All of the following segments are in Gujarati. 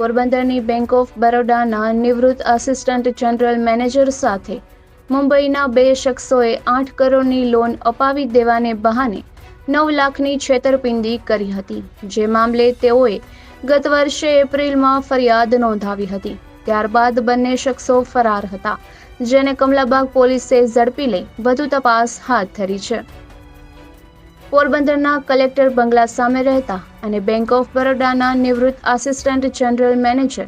પોરબંદરની બેંક ઓફ બરોડાના નિવૃત્ત આસિસ્ટન્ટ જનરલ મેનેજર સાથે મુંબઈના બે શખ્સોએ આઠ કરોડની લોન અપાવી દેવાને બહાને નવ લાખની છેતરપિંડી કરી હતી. જે મામલે તેઓએ ગત વર્ષે એપ્રિલમાં ફરિયાદ નોંધાવી હતી. ત્યારબાદ બંને શખ્સો ફરાર હતા, જેને કમલાબાગ પોલીસે ઝડપી લઈ વધુ તપાસ હાથ ધરી છે. પોરબંદરના કલેક્ટર બંગલા સામે રહેતા અને બેંક ઓફ બરોડાના નિવૃત્ત assistant general manager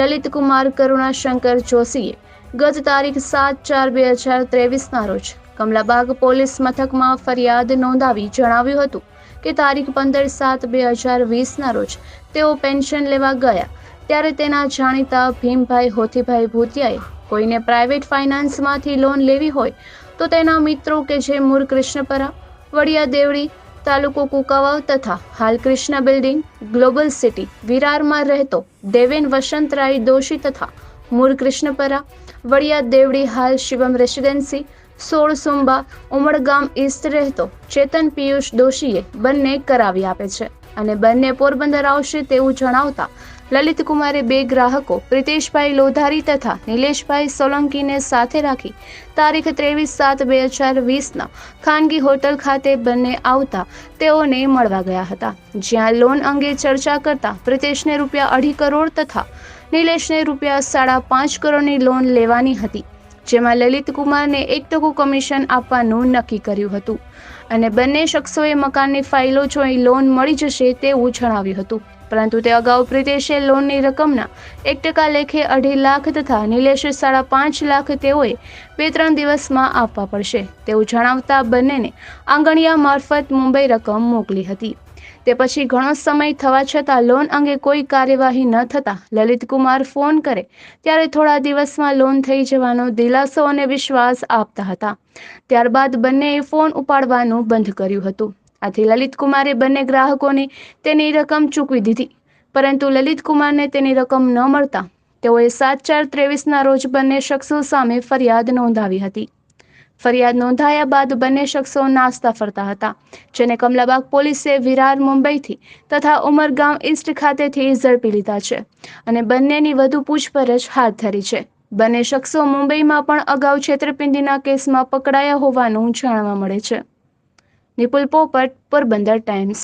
Lalitkumar Karunashankar જોશીએ ગત તારીખ સાત ચાર બે હજાર ત્રેવીસના રોજ કમલાબાગ પોલીસ મથકમાં ફરિયાદ નોંધાવી જણાવ્યું હતું કે તારીખ પંદર સાત બે હજાર વીસના રોજ તેઓ પેન્શન લેવા ગયા. ત્યારે તેના જાણીતા ભીમભાઈ હોથીભાઈ ભૂતિયાએ કોઈને પ્રાઇવેટ ફાઇનાન્સમાંથી લોન લેવી હોય તો તેના મિત્રો કે જે મૂળ કૃષ્ણપરા વડિયા દેવડી, તાલુકો કુકાવાવ તથા હાલ કૃષ્ણ બિલ્ડિંગ, ગ્લોબલ સિટી, વિરારમાં રહેતો દેવેન વસંતરાય દોશી તથા મૂળ કૃષ્ણપરા, વડિયા દેવડી હાલ શિવમ રેસિડેન્સી, સોળ સુંબા ઉમરગામ ઈસ્ટ રહેતો ચેતન પિયુષ દોશીએ બંને કરાવી આપે છે. અને બંને પોરબંદર આવશે તેવું જણાવતા લલિત કુમારે બે ગ્રાહકો, પ્રિતેશભાઈ લોધારી તથા નિલેશભાઈ સોલંકીને સાથે રાખી તારીખ ત્રેવીસ સાત બે હજાર વીસના ખાનગી હોટલ ખાતે બંને આવતા તેઓને મળવા ગયા હતા. જ્યાં લોન અંગે ચર્ચા કરતા પ્રિતેશને રૂપિયા અઢી કરોડ તથા નિલેશને રૂપિયા સાડા પાંચ કરોડની લોન લેવાની હતી. જેમાં લલિત કુમારને એક ટકું કમિશન આપવાનું નક્કી કર્યું હતું. અને બંને શખ્સોએ મકાનની ફાઇલો જોઈ લોન મળી જશે તેવું જણાવ્યું હતું. પરંતુ તે અગાઉ પ્રિતેશે લોનની રકમના એક ટકા લેખે અઢી લાખ તથા નિલેશે સાડા પાંચ લાખ તેઓએ બે ત્રણ દિવસમાં આપવા પડશે. તેવું જણાવતા બંનેને આંગણિયા મારફત મુંબઈ રકમ મોકલી હતી. તે પછી ઘણો સમય થવા છતાં લોન અંગે કોઈ કાર્યવાહી ન થતાં લલિતકુમાર ફોન કરે. ત્યારે થોડા દિવસમાં લોન થઈ જવાનો દિલાસો અને વિશ્વાસ આપતા હતા. ત્યારબાદ બંનેએ ફોન ઉપાડવાનું બંધ કર્યું હતું. આથી લલિતકુમારે બંને ગ્રાહકોને તેની રકમ ચૂકવી દીધી. પરંતુ લલિતકુમારને તેની રકમ ન મળતા તેઓએ સાત ચાર ત્રેવીસના રોજ બંને શખ્સો સામે ફરિયાદ નોંધાવી હતી. ફરિયાદ નોંધાયા બાદ બંને શખ્સો નાસ્તા ફરતા હતા. જેને કમલાબાગ પોલીસે વિરાર મુંબઈથી તથા ઉમરગામ ઈસ્ટ ખાતેથી ઝડપી લીધા છે અને બંનેની વધુ પૂછપરછ હાથ ધરી છે. બંને શખ્સો મુંબઈમાં પણ અગાઉ છેતરપિંડીના કેસમાં પકડાયા હોવાનું જાણવા મળે છે. નિપુલ પોપટ પોરબંદર ટાઈમ્સ.